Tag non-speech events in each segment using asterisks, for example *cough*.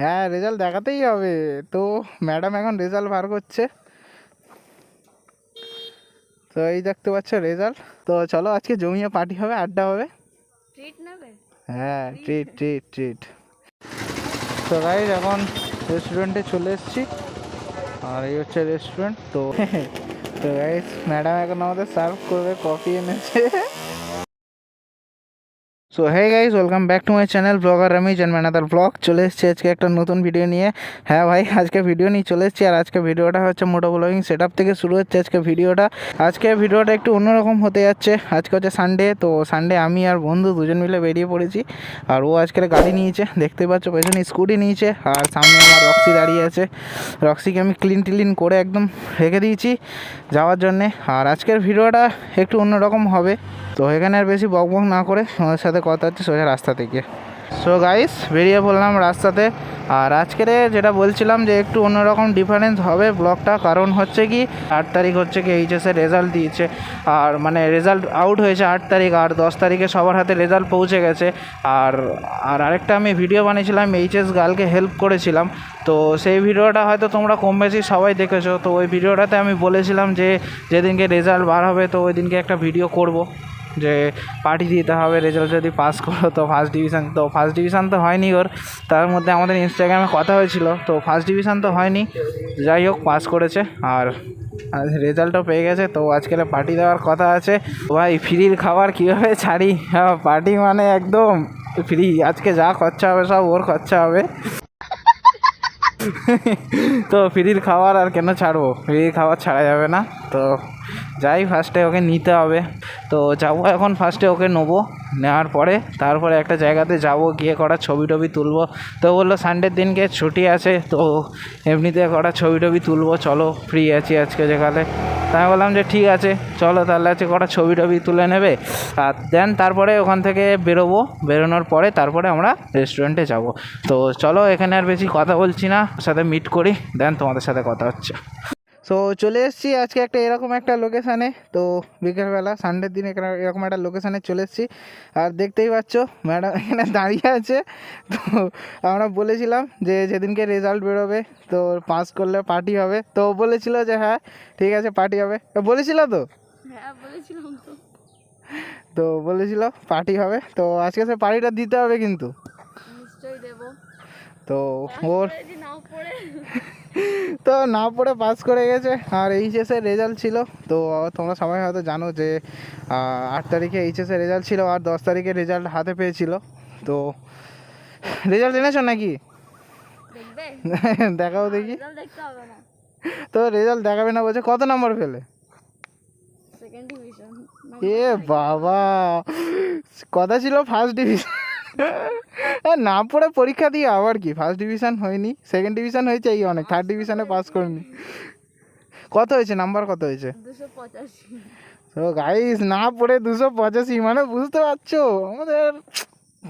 হ্যাঁ রেজাল্ট দেখাতেই হবে। তো ম্যাডাম এখন রেজাল্ট বার করছে। তো এই দেখতে পাচ্ছ রেজাল্ট তো চলো আজকে জমিয়ে পার্টি হবে আড্ডা হবে। হ্যাঁ ট্রিট ট্রিট ট্রিট তো গাইজ এখন রেস্টুরেন্টে চলে এসেছি। আর এই হচ্ছে রেস্টুরেন্ট তো *laughs* তো গাইজ ম্যাডাম এখন আমাদের সার্ভ করবে কফি এনেছে। So hey guys welcome back to my channel vlogger Ramesh and another vlog চলে এসেছি আজকে একটা নতুন ভিডিও নিয়ে। হ্যাঁ ভাই, আজকে ভিডিও নিয়ে চলে এসেছি আর আজকে ভিডিওটা হচ্ছে মোটো ব্লগিং সেট থেকে শুরু হচ্ছে আজকে ভিডিওটা আজকে ভিডিওটা একটু অন্যরকম হতে যাচ্ছে। আজকে হচ্ছে সানডে তো সানডে আমি আর বন্ধু দুজন মিলে বেরিয়ে পড়েছি। আর ও আজকের গাড়ি নিয়েছে, দেখতে পাচ্ছ পেছনে স্কুটি নিয়েছে আর সামনে আমার রক্সি দাঁড়িয়ে আছে। রক্সিকে আমি ক্লিন টিলিন করে একদম রেখে দিয়েছি যাওয়ার জন্যে। আর আজকের ভিডিওটা একটু অন্যরকম হবে। তো এখানে আর বেশি বক বক না করে তোমাদের সাথে কথা হচ্ছে সোজা রাস্তা থেকে। সো গাইস বেরিয়ে পড়লাম রাস্তাতে। আর আজকের যেটা বলছিলাম যে একটু অন্যরকম ডিফারেন্স হবে ব্লগটা কারণ হচ্ছে কি, আট তারিখ হচ্ছে কি এইচএসের রেজাল্ট দিয়েছে। আর মানে রেজাল্ট আউট হয়েছে আট তারিখ, আর দশ তারিখে সবার হাতে রেজাল্ট পৌঁছে গেছে। আর আর আরেকটা আমি ভিডিও বানিয়েছিলাম এইচএস গার্লকে হেল্প করেছিলাম। তো সেই ভিডিওটা হয়তো তোমরা কম বেশি সবাই দেখেছ। তো ওই ভিডিওটাতে আমি বলেছিলাম যে, যেদিনকে রেজাল্ট বার হবে, তো ওই দিনকে একটা ভিডিও করব। যে পার্টি দিতে হবে রেজাল্ট যদি পাস করো, তো ফার্স্ট ডিভিশন তো ফার্স্ট ডিভিশন তো হয়নি ওর। তার মধ্যে আমাদের ইনস্টাগ্রামে কথা হয়েছিল, তো ফার্স্ট ডিভিশন তো হয়নি। যাই হোক পাস করেছে। আর রেজাল্টও পেয়ে গেছে। তো আজকে পার্টি দেওয়ার কথা আছে। ভাই ফ্রির খাবার কীভাবে ছাড়ি? হ্যাঁ পার্টি মানে একদম ফ্রি আজকে যা খরচা হবে, সব ওর খরচা হবে। তো ফ্রির খাবার আর কেন ছাড়বো? ফ্রির খাবার ছাড়া যাবে না। তো যাই ফার্স্টে ওকে নিতে হবে। তো যাব এখন ফার্স্টে ওকে নেব। নেওয়ার পরে তারপরে একটা জায়গাতে যাব, গিয়ে কটা ছবি টবি তুলবো। তো বলল সানডের দিনকে ছুটি আছে, তো এমনিতে কটা ছবি টবি তুলবো। চলো ফ্রি আছি আজকে যেখানে। তাই বললাম যে, ঠিক আছে, চলো তাহলে আছে কটা ছবি টবি তুলে নেবে। আর দেন তারপরে ওখান থেকে বেরোবো। বেরোনোর পরে তারপরে আমরা রেস্টুরেন্টে যাব। তো চলো, এখানে আর বেশি কথা বলছি না। সাথে মিট করি দেন তোমাদের সাথে কথা হচ্ছে। সো চলে এসেছি আজকে একটা এরকম একটা লোকেশানে তো বিকেলবেলা সানডের দিন এখানে এরকম একটা লোকেশানে চলে এসেছি। আর দেখতেই পাচ্ছ ম্যাডাম এখানে দাঁড়িয়ে আছে। তো আমরা বলেছিলাম যে যেদিনকে রেজাল্ট বেরোবে তো পাস করলে পার্টি হবে। তো বলেছিল যে হ্যাঁ ঠিক আছে পার্টি হবে। বলেছিল তো? হ্যাঁ বলেছিলাম তো তো বলেছিল পার্টি হবে। তো আজকে সে পার্টিটা দিতে হবে কিন্তু। নিশ্চয়ই দেবো। তো ওর তো না পড়ে পাস করে গেছে। আর এইচএসের রেজাল্ট ছিল। তো তোমরা সবাই হয়তো জানো যে আট তারিখে এইচএসের রেজাল্ট ছিল আর দশ তারিখে রেজাল্ট হাতে পেয়েছিল। তো রেজাল্ট এনেছো নাকি? *laughs* দেখাও দেখি। তো রেজাল্ট দেখাবে না বলছে কত নম্বর ডিভিশন এ বাবা! কথা ছিল ফার্স্ট ডিভিশন না পড়ে পরীক্ষা দিয়ে আবার কি? ফার্স্ট ডিভিশন হয়নি সেকেন্ড ডিভিশন হয়েছে এই অনেক থার্ড ডিভিশনে পাস করিনি। কত হয়েছে? নাম্বার কত হয়েছে? তো গাইস না পড়ে দুশো পঁচাশি মানে বুঝতে পারছ? আমাদের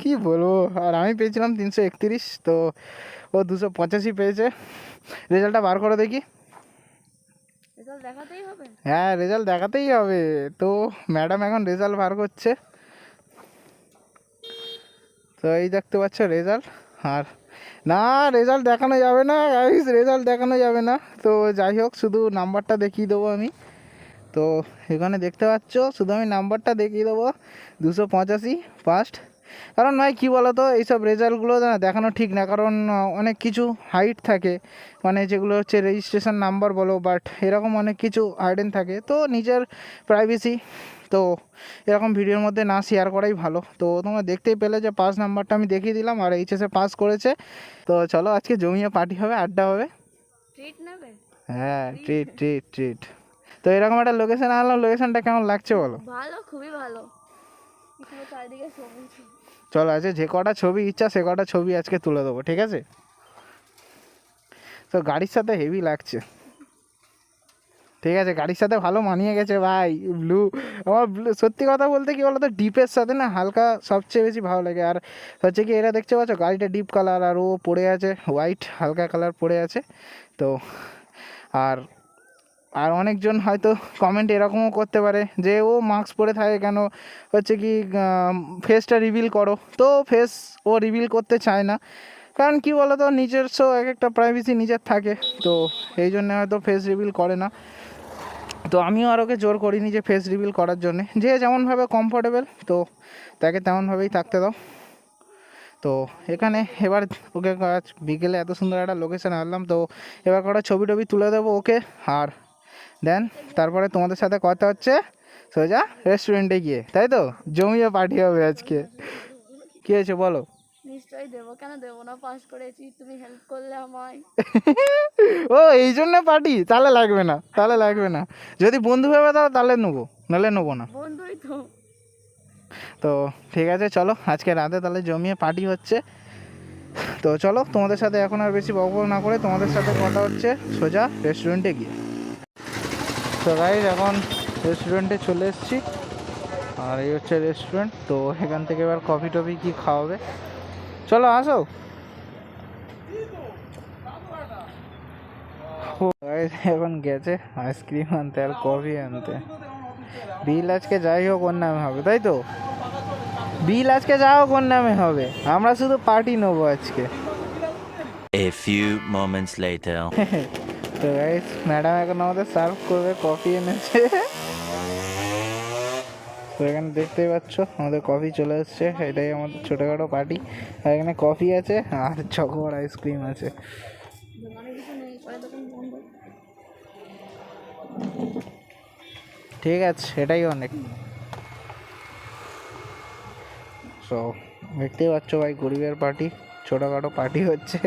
কি বলব? আর আমি পেয়েছিলাম তিনশো একত্রিশ তো ও দুশো পঁচাশি পেয়েছে। রেজাল্টটা বার করে দেখি। হ্যাঁ রেজাল্ট দেখাতেই হবে। তো ম্যাডাম এখন রেজাল্ট বার করছে। তো এই দেখতে পাচ্ছ রেজাল্ট আর না রেজাল্ট দেখানো যাবে না রেজাল্ট দেখানো যাবে না। তো যাই হোক, শুধু নাম্বারটা দেখিয়ে দেবো আমি। তো এখানে দেখতে পাচ্ছ, শুধু আমি নাম্বারটা দেখিয়ে দেবো, দুশো পঁচাশি ফার্স্ট কারণ ভাই, কী বলো তো এইসব রেজাল্টগুলো দেখানো ঠিক না, কারণ অনেক কিছু হাইট থাকে। মানে যেগুলো হচ্ছে রেজিস্ট্রেশন নাম্বার বলো বাট এরকম অনেক কিছু হাইডেন থাকে। তো নিজের প্রাইভেসি তো এরকম ভিডিওর মধ্যে না শেয়ার করাই ভালো। তো তোমরা দেখতেই পেলে যে পাস নাম্বারটা আমি দেখিয়ে দিলাম আর এইচএসে পাস করেছে। তো চলো আজকে জমিয়ে পার্টি হবে আড্ডা হবে। হ্যাঁ ট্রিট ট্রিট ট্রিট তো এরকম একটা লোকেশন আনলাম লোকেশনটা কেমন লাগছে বলো? ভালো খুবই ভালো। চলো আছে যে কটা ছবি ইচ্ছা সে কটা ছবি আজকে তুলে দেবো ঠিক আছে? তো গাড়ির সাথে হেভি লাগছে। ঠিক আছে, গাড়ির সাথে ভালো মানিয়ে গেছে ভাই ব্লু আমার ব্লু সত্যি কথা বলতে কি বলতো ডিপের সাথে না হালকা সবচেয়ে বেশি ভালো লাগে। আর হচ্ছে কি এটা দেখতে পাচ্ছ, গাড়িটা ডিপ কালার আর ও পড়ে আছে হোয়াইট হালকা কালার পড়ে আছে। তো, আর আর অনেকজন হয়তো কমেন্ট এরকমও করতে পারে যে, ও মাস্ক পরে থাকে কেন? হচ্ছে কি ফেসটা রিভিল করো। তো ফেস ও রিভিল করতে চায় না। কারণ কি বলতো, নিজস্ব এক একটা প্রাইভেসি নিজের থাকে। তো, এই জন্য হয়তো ফেস রিভিল করে না। তো আমিও আর ওকে জোর করিনি যে ফেস রিভিল করার জন্যে। যে যেমনভাবে কমফোর্টেবল তো তাকে তেমনভাবেই থাকতে দাও। তো এখানে এবার ওকে আজ বিকেলে এত সুন্দর একটা লোকেশন আনলাম, তো এবার কটা ছবি টবি তুলে দেবো ওকে। আর দেন তারপরে তোমাদের সাথে কথা হচ্ছে সোজা রেস্টুরেন্টে গিয়ে। তাই তো? জমিয়ে পার্টি হবে আজকে। কী হয়েছে বলো? নিশ্চয়ই দেবো। কেন দেবো না? পাস করেছি তুমি হেল্প করলে আমায়। *laughs* ও এই জন্য পার্টি? তাহলে লাগবে না তাহলে লাগবে না। যদি বন্ধু ভেবে দাও তাহলে নেব নাহলে নেব না। বন্ধুই তো। তো ঠিক আছে চলো আজকে রাতে তাহলে জমিয়ে পার্টি হচ্ছে। তো চলো তোমাদের সাথে এখন আর বেশি বকবক না করে তোমাদের সাথে কথা হচ্ছে। সোজা রেস্টুরেন্টে গিয়ে। তো গাইজ এখন রেস্টুরেন্টে চলে এসেছি। আর এই হচ্ছে রেস্টুরেন্ট তো এখান থেকে এবার কফি টফি কী খাওয়াবে? চলো আসো। এখন গেছে আইসক্রিম আনতে আর কফি আনতে। বিল আজকে যাই হোক ওর নামে হবে তাই তো? বিল আজকে যা হোক ওর নামে হবে। আমরা শুধু পার্টি নেব আজকে। A few moments later. *laughs* তো গাইস ম্যাডাম এখন আমাদের সার্ভ করবে কফি এনেছে। তো এখানে দেখতেই পাচ্ছ, আমাদের কফি চলে এসছে। এটাই আমাদের ছোটোখাটো পার্টি আর এখানে কফি আছে আর চকোবার আইসক্রিম আছে। ঠিক আছে, এটাই অনেক। সো দেখতেই পাচ্ছ ভাই, গরিবের পার্টি ছোটোখাটো পার্টি হচ্ছে।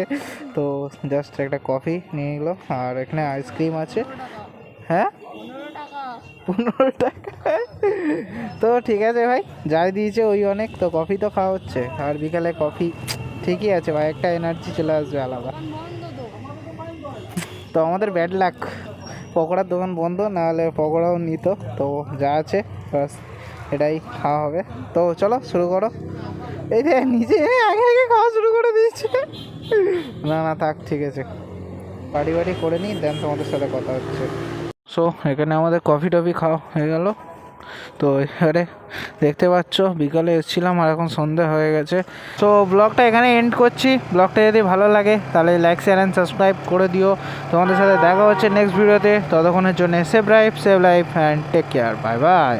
তো জাস্ট একটা কফি নিয়ে নিলো আর এখানে আইসক্রিম আছে। হ্যাঁ? পনেরো টাকা তো ঠিক আছে ভাই, যাই দিয়েছে ওই অনেক, তো কফি তো খাওয়া হচ্ছে। আর বিকালে কফি ঠিকই আছে ভাই, একটা এনার্জি চলে আসবে আলাদা। তো আমাদের ব্যাড লাক পকোড়ার দোকান বন্ধ, নাহলে পকোড়াও নিত। তো যা আছে বাস এটাই খাওয়া হবে। তো চলো, শুরু করো। এই যে নিজে আগে আগে খাওয়া শুরু করে দিয়েছে। না না, থাক, ঠিক আছে। পার্টি বাড়ি করে নিই, দেন তোমাদের সাথে কথা হচ্ছে। সো এখানে আমাদের কফি টফি খাওয়া হয়ে গেল। তো এবারে দেখতে পাচ্ছ, বিকালে এসেছিলাম আর এখন সন্ধে হয়ে গেছে। তো ব্লগটা এখানে এন্ড করছি। ব্লগটা যদি ভালো লাগে, তাহলে লাইক শেয়ার অ্যান্ড সাবস্ক্রাইব করে দিও। তোমাদের সাথে দেখা হচ্ছে নেক্সট ভিডিওতে ততক্ষণের জন্য save life save life and take care bye bye